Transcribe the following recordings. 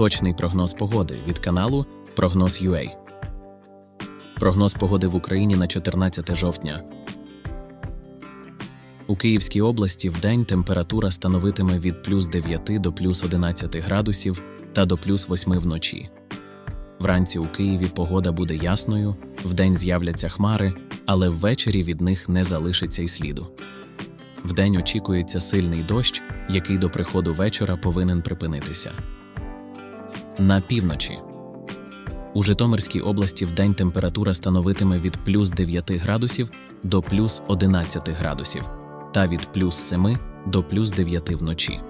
Точний прогноз погоди від каналу Прогноз UA. Прогноз погоди в Україні на 14 жовтня. У Київській області вдень температура становитиме від плюс 9 до плюс 11 градусів та до плюс 8 вночі. Вранці у Києві погода буде ясною, вдень з'являться хмари, але ввечері від них не залишиться й сліду. Вдень очікується сильний дощ, який до приходу вечора повинен припинитися. На півночі. У Житомирській області вдень температура становитиме від плюс 9 градусів до плюс 11 градусів та від плюс 7 до плюс 9 вночі.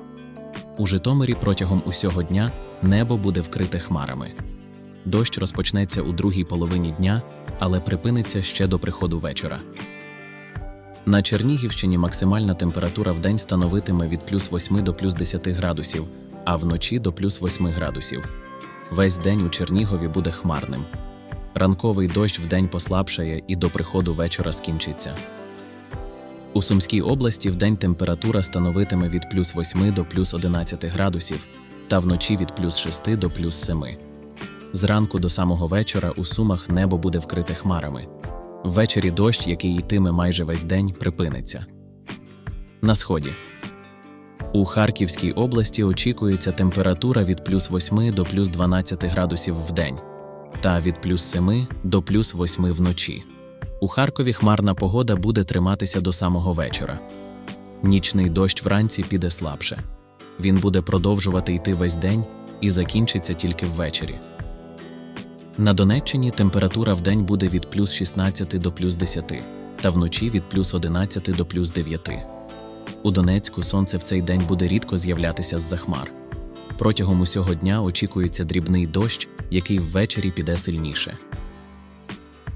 У Житомирі протягом усього дня небо буде вкрите хмарами. Дощ розпочнеться у другій половині дня, але припиниться ще до приходу вечора. На Чернігівщині максимальна температура вдень становитиме від плюс 8 до плюс 10 градусів, а вночі до плюс 8 градусів. Весь день у Чернігові буде хмарним. Ранковий дощ вдень послабшає і до приходу вечора скінчиться. У Сумській області вдень температура становитиме від плюс 8 до плюс 11 градусів, та вночі від плюс 6 до плюс 7. Зранку до самого вечора у Сумах небо буде вкрите хмарами. Ввечері дощ, який йтиме майже весь день, припиниться. На сході. У Харківській області очікується температура від плюс 8 до плюс 12 градусів в день та від плюс 7 до плюс 8 вночі. У Харкові хмарна погода буде триматися до самого вечора. Нічний дощ вранці піде слабше. Він буде продовжувати йти весь день і закінчиться тільки ввечері. На Донеччині температура в день буде від плюс 16 до плюс 10, та вночі від плюс 11 до плюс 9. У Донецьку сонце в цей день буде рідко з'являтися з-за хмар. Протягом усього дня очікується дрібний дощ, який ввечері піде сильніше.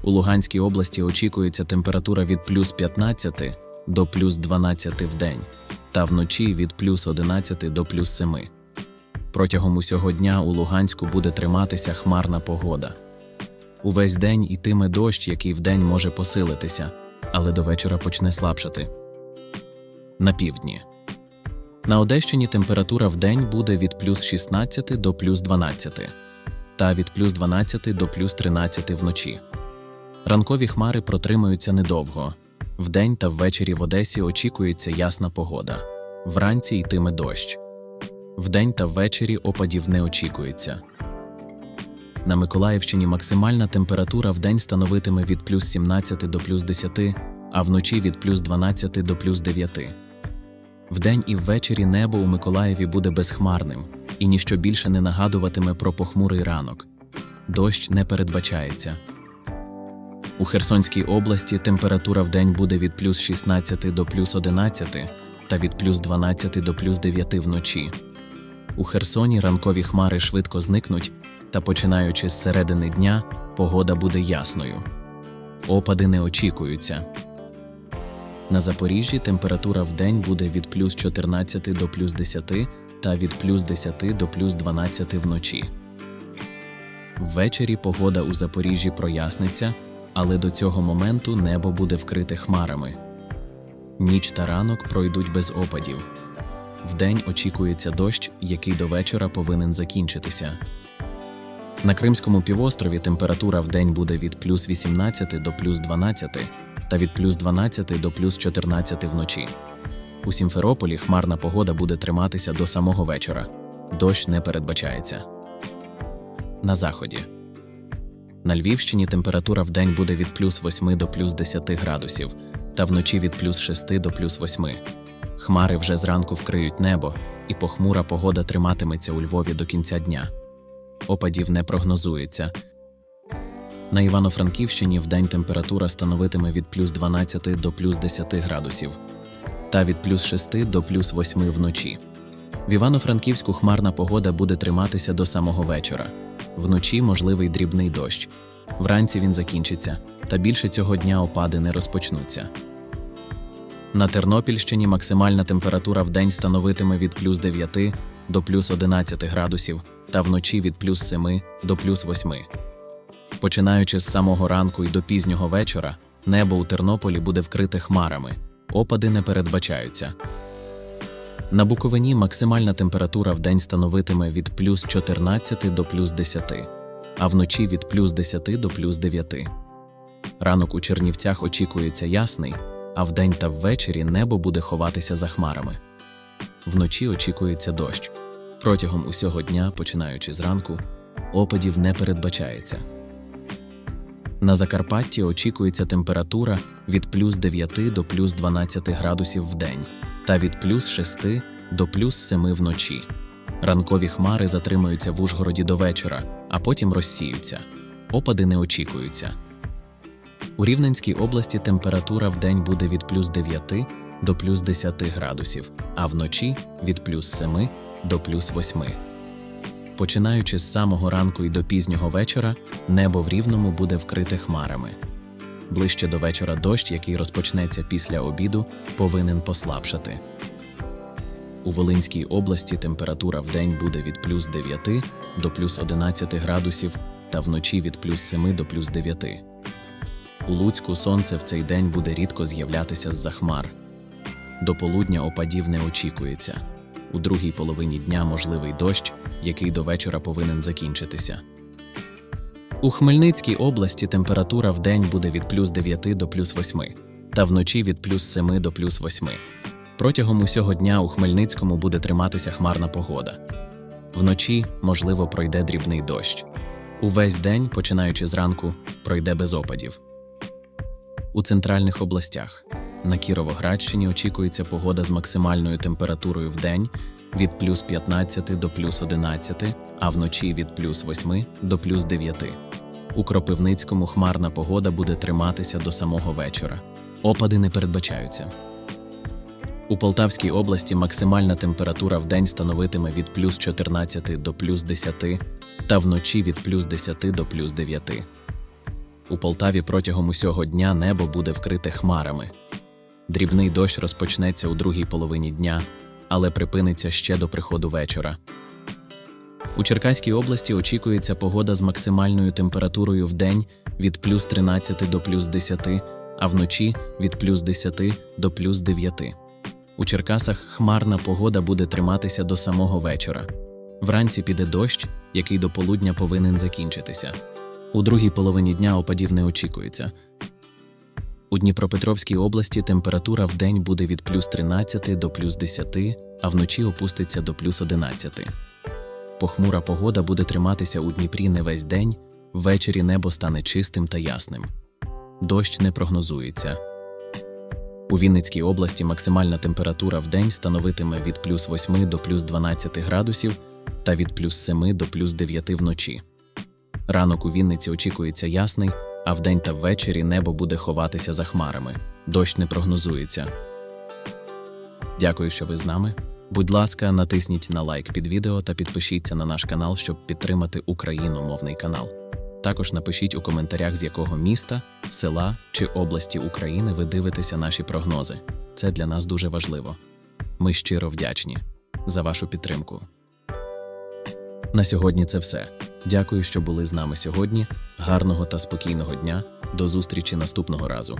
У Луганській області очікується температура від плюс 15 до плюс 12 в день, та вночі від плюс 11 до плюс 7. Протягом усього дня у Луганську буде триматися хмарна погода. Увесь день ітиме дощ, який вдень може посилитися, але до вечора почне слабшати. На півдні. На Одещині температура вдень буде від плюс 16 до плюс 12, та від плюс 12 до плюс 13 вночі. Ранкові хмари протримаються недовго. Вдень та ввечері в Одесі очікується ясна погода. Вранці йтиме дощ. Вдень та ввечері опадів не очікується. На Миколаївщині максимальна температура вдень становитиме від плюс 17 до плюс 10, а вночі від плюс 12 до плюс 9. Вдень і ввечері небо у Миколаєві буде безхмарним, і ніщо більше не нагадуватиме про похмурий ранок. Дощ не передбачається. У Херсонській області температура вдень буде від плюс 16 до плюс 11 та від плюс 12 до плюс 9 вночі. У Херсоні ранкові хмари швидко зникнуть, та починаючи з середини дня, погода буде ясною. Опади не очікуються. На Запоріжжі температура вдень буде від плюс 14 до плюс 10 та від плюс 10 до плюс 12 вночі. Ввечері погода у Запоріжжі проясниться, але до цього моменту небо буде вкрите хмарами. Ніч та ранок пройдуть без опадів. Вдень очікується дощ, який до вечора повинен закінчитися. На Кримському півострові температура вдень буде від плюс 18 до плюс 12 та від плюс 12 до плюс 14 вночі. У Сімферополі хмарна погода буде триматися до самого вечора. Дощ не передбачається. На заході. На Львівщині температура вдень буде від плюс 8 до плюс 10 градусів та вночі від плюс 6 до плюс 8. Хмари вже зранку вкриють небо, і похмура погода триматиметься у Львові до кінця дня. Опадів не прогнозується. На Івано-Франківщині вдень температура становитиме від плюс 12 до плюс 10 градусів та від плюс 6 до плюс 8 вночі. В Івано-Франківську хмарна погода буде триматися до самого вечора. Вночі можливий дрібний дощ. Вранці він закінчиться, та більше цього дня опади не розпочнуться. На Тернопільщині максимальна температура в день становитиме від плюс 9 до плюс 11 градусів та вночі від плюс 7 до плюс 8. Починаючи з самого ранку і до пізнього вечора, небо у Тернополі буде вкрите хмарами, опади не передбачаються. На Буковині максимальна температура в день становитиме від плюс 14 до плюс 10, а вночі від плюс 10 до плюс 9. Ранок у Чернівцях очікується ясний, а вдень та ввечері небо буде ховатися за хмарами. Вночі очікується дощ. Протягом усього дня, починаючи зранку, опадів не передбачається. На Закарпатті очікується температура від плюс 9 до плюс 12 градусів в день та від плюс 6 до плюс 7 вночі. Ранкові хмари затримаються в Ужгороді до вечора, а потім розсіються. Опади не очікуються. У Рівненській області температура в день буде від плюс 9 до плюс 10 градусів, а вночі від плюс 7 до плюс 8. Починаючи з самого ранку і до пізнього вечора, небо в рівному буде вкрите хмарами. Ближче до вечора дощ, який розпочнеться після обіду, повинен послабшати. У Волинській області температура в день буде від плюс 9 до плюс 11 градусів та вночі від плюс 7 до плюс 9. У Луцьку сонце в цей день буде рідко з'являтися з-за хмар. До полудня опадів не очікується. У другій половині дня можливий дощ, який до вечора повинен закінчитися. У Хмельницькій області температура в день буде від плюс 9 до плюс 8, та вночі від плюс 7 до плюс 8. Протягом усього дня у Хмельницькому буде триматися хмарна погода. Вночі, можливо, пройде дрібний дощ. Увесь день, починаючи зранку, пройде без опадів. У центральних областях на Кіровоградщині очікується погода з максимальною температурою в день від плюс 15 до плюс 11, а вночі від плюс 8 до плюс 9. У Кропивницькому хмарна погода буде триматися до самого вечора. Опади не передбачаються. У Полтавській області максимальна температура в день становитиме від плюс 14 до плюс 10, та вночі від плюс 10 до плюс 9. У Полтаві протягом усього дня небо буде вкрите хмарами. Дрібний дощ розпочнеться у другій половині дня, але припиниться ще до приходу вечора. У Черкаській області очікується погода з максимальною температурою в день від плюс 13 до плюс 10, а вночі від плюс 10 до плюс 9. У Черкасах хмарна погода буде триматися до самого вечора. Вранці піде дощ, який до полудня повинен закінчитися. У другій половині дня опадів не очікується. У Дніпропетровській області температура в день буде від плюс 13 до плюс 10, а вночі опуститься до плюс 11. Похмура погода буде триматися у Дніпрі не весь день, ввечері небо стане чистим та ясним. Дощ не прогнозується. У Вінницькій області максимальна температура в день становитиме від плюс 8 до плюс 12 градусів та від плюс 7 до плюс 9 вночі. Ранок у Вінниці очікується ясний, а вдень та ввечері небо буде ховатися за хмарами. Дощ не прогнозується. Дякую, що ви з нами. Будь ласка, натисніть на лайк під відео та підпишіться на наш канал, щоб підтримати україномовний канал. Також напишіть у коментарях, з якого міста, села чи області України ви дивитеся наші прогнози. Це для нас дуже важливо. Ми щиро вдячні за вашу підтримку. На сьогодні це все. Дякую, що були з нами сьогодні. Гарного та спокійного дня. До зустрічі наступного разу.